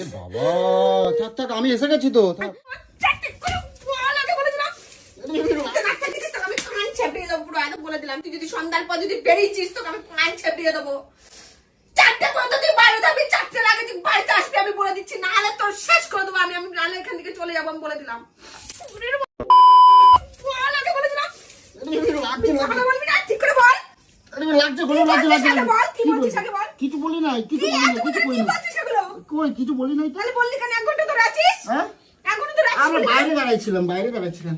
এ বাবা থাক থাক আমি এসে গেছি তো বল দিলাম। তোকে রাস্তা দিচ্ছিস তোকে আমি কান ছেপড়িয়ে দেবো পুরো একদম বলে দিলাম। তুই যদি সন্ধ্যার পর যদি বেরিয়েছিস তোকে আমি কান ছেপড়িয়ে দেবো। চারটে পর্যন্ত তুই বাইরে থাকবি চারটে আগে তুই বাড়িতে আসবি আমি বলে দিচ্ছি। নাহলে তোর শেষ করে দেবো আমি আমি নাহলে এখান থেকে চলে যাব আমি বলে দিলাম। বলে দিলাম লাগছে লাগছে কথা বলবি না ঠিক করে বল আরে লাগছে বল? কিছু বলি নাই কিছু বলি নাই কিছু বলি নাই। কই কিছু বলি নাই তাহলে বললি কেন? এক ঘণ্টা ধরে আছিস হ্যাঁ? এক ঘণ্টা ধরে আমরা আছিস বাইরে দাঁড়াইছিলাম বাইরে দাঁড়াইছিলাম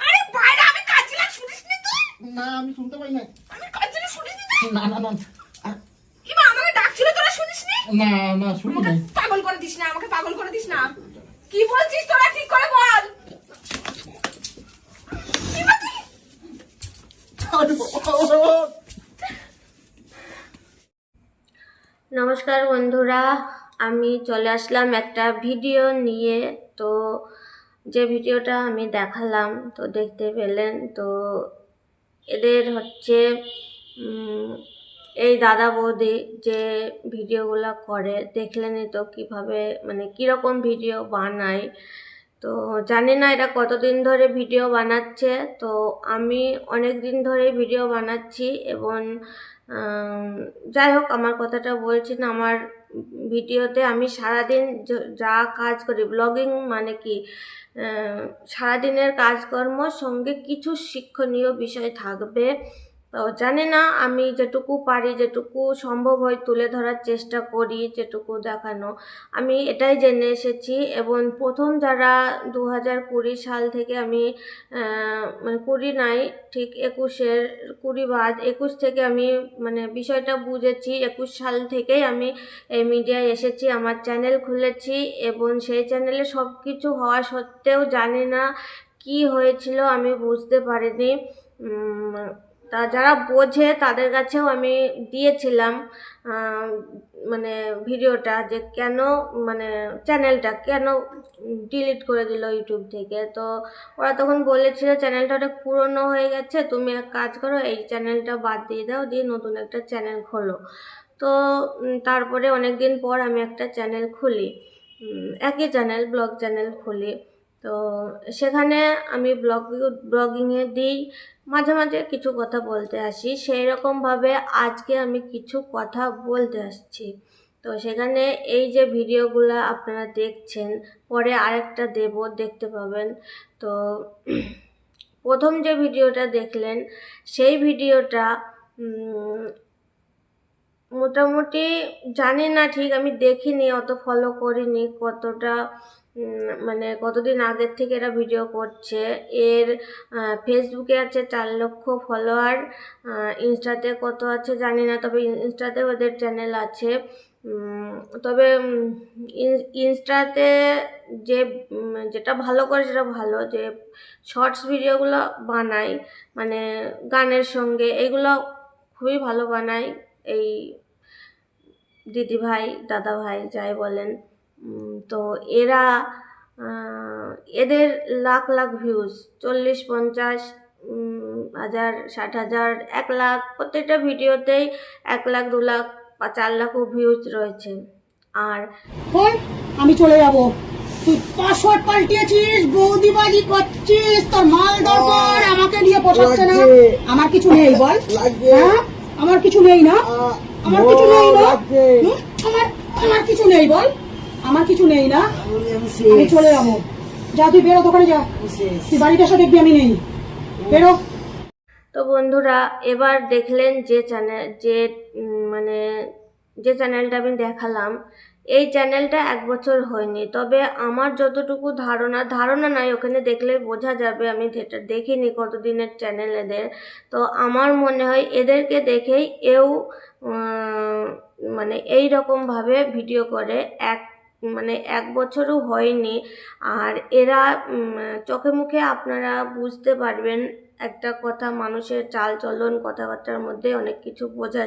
আরে বাইরে আমি কাজছিলাম শুনিসনি তুই? না আমি শুনতে পাই না আমি কাজছিলাম শুনিসনি তুই? না না না। আ- ইমা আমাকে ডাকছিল তোরা শুনিসনি? না না শুনি আমাকে নাই। পাগল করে দিস না আমাকে পাগল করে দিস না। কি বলছিস তোরা ঠিক করে বল। ইমা তুই আরে বাবা। নমস্কার বন্ধুরা, আমি চলে আসলাম একটা ভিডিও নিয়ে। তো যে ভিডিওটা আমি দেখালাম, তো দেখতে পেলেন, তো এদের হচ্ছে এই দাদা বৌদি যে ভিডিওগুলো করে, দেখলেনই তো কীভাবে মানে কীরকম ভিডিও বানায়। তো জানি না এটা কতদিন ধরে ভিডিও বানাচ্ছে। তো আমি অনেক দিন ধরে ভিডিও বানাচ্ছি এবং যাই হোক, আমার কথাটা বলছেন। আমার ভিডিওতে আমি সারাদিন য- যা কাজ করি ব্লগিং মানে কি? সারাদিনের কাজকর্ম সঙ্গে কিছু শিক্ষণীয় বিষয় থাকবে। তো জানি না, আমি যেটুকু পারি, যেটুকু সম্ভব হয় তুলে ধরার চেষ্টা করি, যেটুকু দেখানো। আমি এটাই জেনে এসেছি এবং প্রথম যারা দু হাজার কুড়ি সাল থেকে আমি মানে কুড়ি নাই, ঠিক একুশের কুড়ি বাদ, একুশ থেকে আমি মানে বিষয়টা বুঝেছি, একুশ সাল থেকেই আমি এই মিডিয়ায় এসেছি, আমার চ্যানেল খুলেছি এবং সেই চ্যানেলে সব কিছু হওয়া সত্ত্বেও জানি না কি হয়েছিল, আমি বুঝতে পারিনি। তা যারা বোঝে তাদের কাছেও আমি দিয়েছিলাম মানে ভিডিওটা যে কেন মানে চ্যানেলটা কেন ডিলিট করে দিল ইউটিউব থেকে। তো ওরা তখন বলেছিল চ্যানেলটা অনেক পুরনো হয়ে গেছে, তুমি এক কাজ করো, এই চ্যানেলটা বাদ দিয়ে দাও, দিয়ে নতুন একটা চ্যানেল খোলো। তো তারপরে অনেক দিন পর আমি একটা চ্যানেল খুলি একই চ্যানেল, ব্লগ চ্যানেল খুলি। তো সেখানে আমি ব্লগ, ব্লগিংয়ে দিই। মাঝে মাঝে কিছু কথা বলতে আসি। সেই রকমভাবে আজকে আমি কিছু কথা বলতে আসছি। তো সেখানে এই যে ভিডিওগুলো আপনারা দেখছেন, পরে আরেকটা দেব, দেখতে পাবেন। তো প্রথম যে ভিডিওটা দেখলেন, সেই ভিডিওটা মোটামুটি জানি না ঠিক, আমি দেখিনি, অত ফলো করিনি কতটা মানে কতদিন আগের থেকে এরা ভিডিও করছে। এর ফেসবুকে আছে চার লক্ষ ফলোয়ার ইনস্টাতে কত আছে জানি না, তবে ইনস্টাতে ওদের চ্যানেল আছে। তবে ইন- ইনস্টাতে যে যেটা ভালো করে সেটা ভালো, যে শর্টস ভিডিওগুলো বানায় মানে গানের সঙ্গে, এগুলো খুবই ভালো বানায় এই দিদি ভাই দাদা ভাই যাই বলেন তো এরা এদের লাখ লাখ ভিউজ চল্লিশ পঞ্চাশ হাজার ষাট হাজার এক লাখ প্রত্যেকটা ভিডিওতেই এক লাখ দু লাখ বা চার লাখও ভিউজ রয়েছে। আর আমি চলে যাব। তুই পাসওয়ার্ড পাল্টিয়েছিস বৌদিবাজি করছিস তোর মাল দরকার আমাকে নিয়ে পোষাচ্ছে না। আমার কিছু নেই বল। হ্যাঁ? আমার কিছু নেই না? আমার কিছু নেই না। আমার আমার কিছু নেই বল। আমার কিছু নেই না। আমি চলে যাব। যা তুই বেরো দোকানে যা। তুই বাড়িতে সব দেখবি আমি নেই। বেরো। তো বন্ধুরা এবার দেখলেন যে চ্যানেল যে মানে যে চ্যানেলটা আমি দেখালাম এই চ্যানেলটা এক বছর হয়নি। তবে আমার যতটুকু ধারণা ধারণা নাই, ওখানে দেখলে বোঝা যাবে, আমি যেটা দেখিনি কতদিনের চ্যানেল এদের। তো আমার মনে হয় এদেরকে দেখেই এও মানে এই রকমভাবে ভিডিও করে। এক মানে এক বছরও হয়নি। আর এরা চোখে মুখে আপনারা বুঝতে পারবেন, একটা কথা মানুষের চাল চলন কথাবার্তার মধ্যে অনেক কিছু বোঝা